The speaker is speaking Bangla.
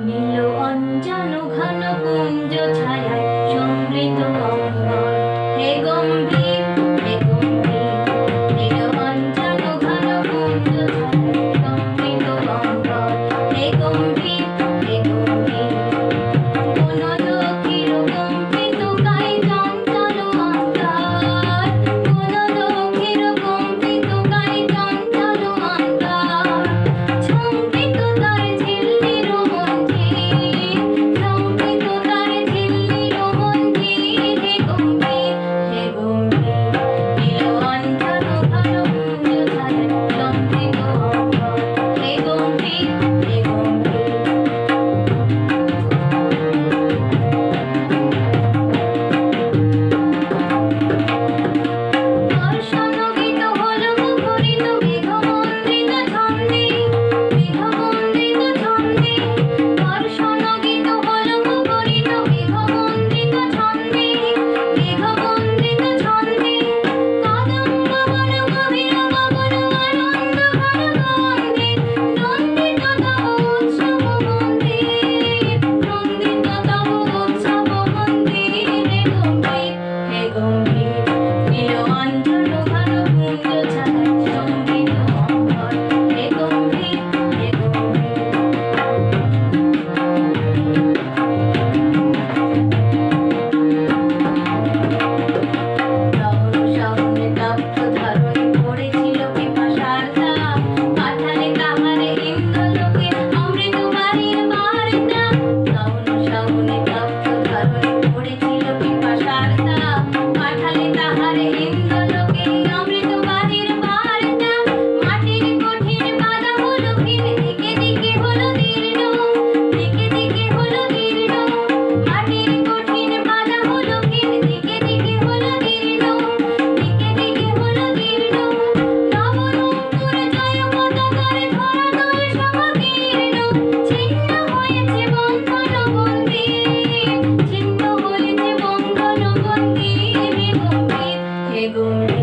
নীল অঞ্জন ঘন কুঞ্জ ছায়ায় Assalamualaikum.